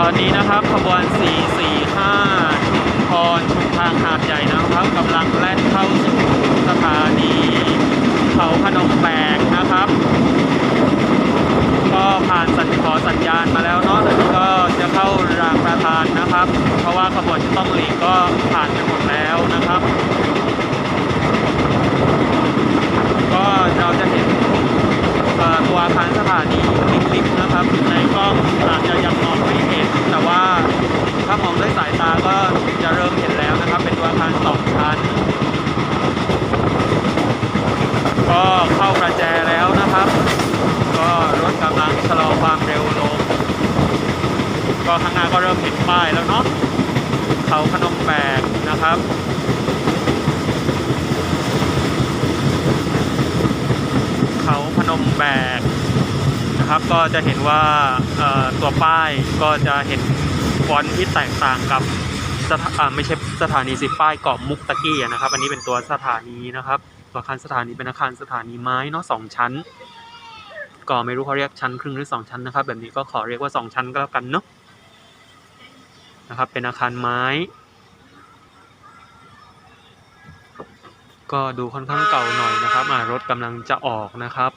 ตอนนี้นะครับขบวน 445ชุมพรชุมทางหาดใหญ่นะครับกำลังแล่นเข้าสู่สถานีเขาพนมแปกนะครับ ก็ผ่านสัญขอสัญญาณมาแล้วเนาะแล้วก็จะเข้ารางประธานนะครับ เพราะว่าขบวนจะต้องหลีกก็ผ่านไปหมดแล้วนะครับ ก็เราจะเห็นตัวอาคารสถานีลิบๆนะครับ ในกล้องอาจจะยังมองไม่ แต่ว่าถ้ามองด้วยสายตาก็จะเริ่มเห็นแล้วนะครับ เป็นตัวอาคารสองชั้น ก็เข้าประแจแล้วนะครับ ก็รถกำลังชะลอความเร็วลง ก็ข้างหน้าก็เริ่มเห็นป้ายแล้วเนาะเขาพนมแปกนะครับเขาพนมแบก นะครับก็จะเห็นว่าตัวป้ายก็จะเห็นฟอนต์ที่แตกต่างกับสถาไม่ใช่สถานีสิป้ายเกาะมุกตะกี้นะครับ อันนี้เป็นตัวสถานีนะครับตัวอาคารสถานีเป็นอาคารสถานีไม้เนาะสองชั้น ก็ไม่รู้เขาเรียกชั้นครึ่งหรือสองชั้นนะครับ แบบนี้ก็ขอเรียกว่าสองชั้นก็แล้วกันเนาะนะครับเป็นอาคารไม้ ก็ดูค่อนข้างเก่าหน่อยนะครับรถกำลังจะออกนะครับ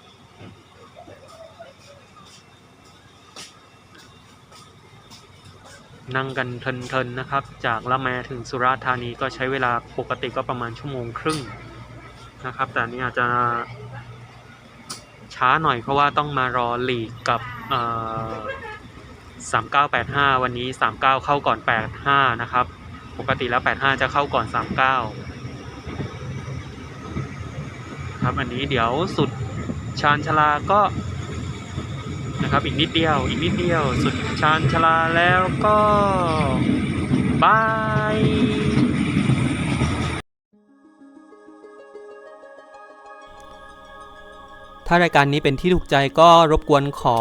นั่งกันเพลินๆนะครับ จากละแมถึงสุราษฎร์ธานีก็ใช้เวลาปกติก็ประมาณชั่วโมงครึ่งนะครับ แต่นี่อาจจะช้าหน่อยเพราะว่าต้องมารอหลีกกับเอ่อ3985วันนี้39เข้าก่อน85นะครับ ปกติแล้ว85จะเข้าก่อน39ครับอันนี้เดี๋ยวสุดชานชลาก็ นะครับ อีกนิดเดียว อีกนิดเดียว สุดชานชลาแล้วก็บายถ้ารายการนี้เป็นที่ถูกใจก็รบกวนขอ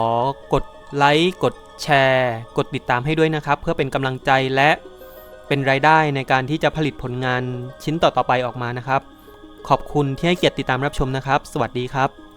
กดไลค์กดแชร์ กดติดตามให้ด้วยนะครับ เพื่อเป็นกำลังใจและเป็นรายได้ในการที่จะผลิตผลงานชิ้นต่อๆไปออกมานะครับ ขอบคุณที่ให้เกียรติติดตามรับชมนะครับ สวัสดีครับ